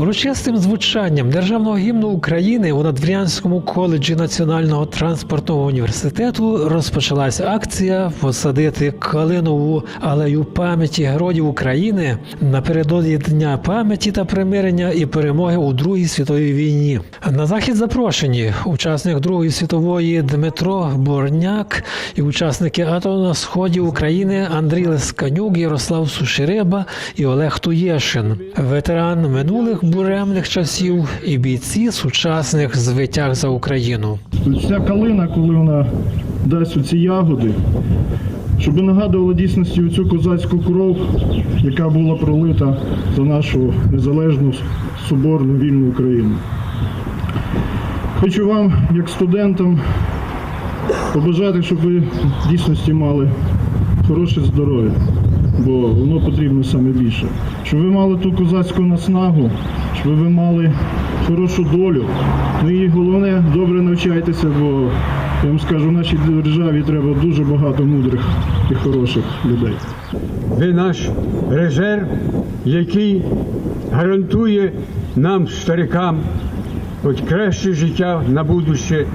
Урочистим звучанням державного гімну України у Надвірянському коледжі Національного транспортного університету розпочалась акція посадити калинову алею пам'яті героїв України напередодні Дня пам'яті та примирення і перемоги у Другій світовій війні. На захід запрошені учасник Другої світової Дмитро Борняк і учасники АТО на сході України Андрій Лесканюк, Ярослав Сушириба і Олег Туєшин, ветеран минулих буремних часів і бійці сучасних звитяг за Україну. Ця калина, коли вона дасть оці ягоди, щоб нагадувала дійсності цю козацьку кров, яка була пролита за нашу незалежну соборну вільну Україну. Хочу вам, як студентам, побажати, щоб ви в дійсності мали хороше здоров'я, бо воно потрібно саме більше. Щоб ви мали ту козацьку наснагу, щоб ви мали хорошу долю. Ну і головне, добре навчайтеся, бо я вам скажу, в нашій державі треба дуже багато мудрих і хороших людей. Ви наш резерв, який гарантує нам, старикам, хоч краще життя на будуще,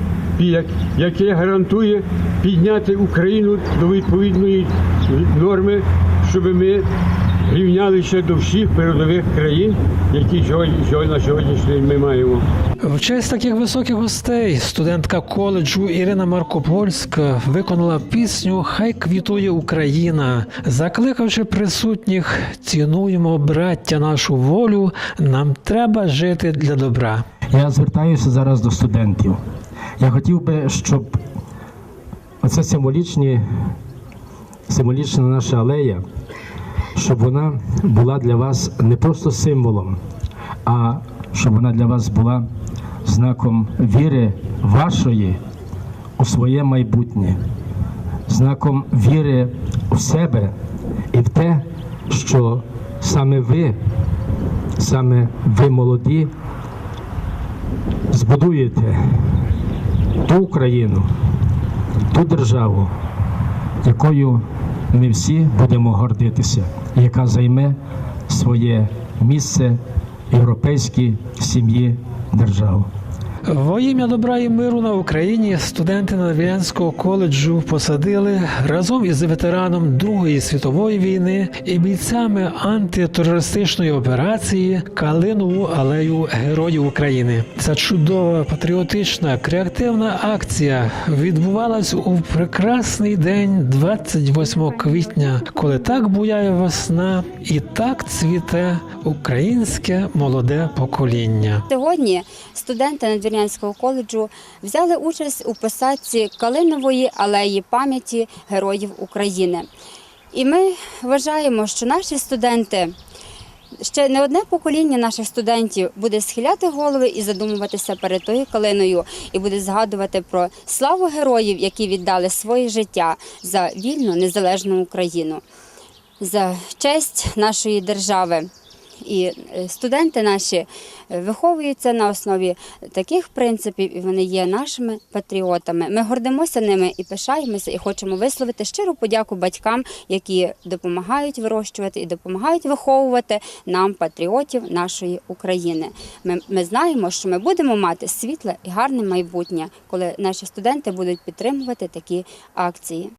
яке гарантує підняти Україну до відповідної норми, щоб ми рівнялися до всіх передових країн, які сьогодні, на сьогоднішній день ми маємо. В честь таких високих гостей студентка коледжу Ірина Маркопольська виконала пісню Хай квітує Україна, закликавши присутніх цінуємо браття нашу волю. Нам треба жити для добра. Я звертаюся зараз до студентів. Я хотів би, щоб оця символічні, символічна наша алея, щоб вона була для вас не просто символом, а щоб вона для вас була знаком віри вашої у своє майбутнє, знаком віри в себе і в те, що саме ви, саме ви молоді, збудуєте ту Україну, ту державу, якою ми всі будемо гордитися, яка займе своє місце європейській сім'ї держав. Во ім'я добра і миру на Україні студенти Надвірянського коледжу посадили разом із ветераном Другої світової війни і бійцями антитерористичної операції Калинову алею Героїв України. Ця чудова патріотична креативна акція відбувалась у прекрасний день 28 квітня, коли так буяє весна і так цвіте українське молоде покоління. Сьогодні студенти Надвірнянського коледжу взяли участь у посадці Калинової алеї пам'яті героїв України. І ми вважаємо, що наші студенти. Ще не одне покоління наших студентів буде схиляти голови і задумуватися перед тою калиною, і буде згадувати про славу героїв, які віддали своє життя за вільну незалежну Україну, за честь нашої держави. І е, студенти наші е, виховуються на основі таких принципів, і вони є нашими патріотами. Ми гордимося ними і пишаємося, і хочемо висловити щиру подяку батькам, які допомагають вирощувати і допомагають виховувати нам, патріотів нашої України. Ми, ми знаємо, що ми будемо мати світле і гарне майбутнє, коли наші студенти будуть підтримувати такі акції.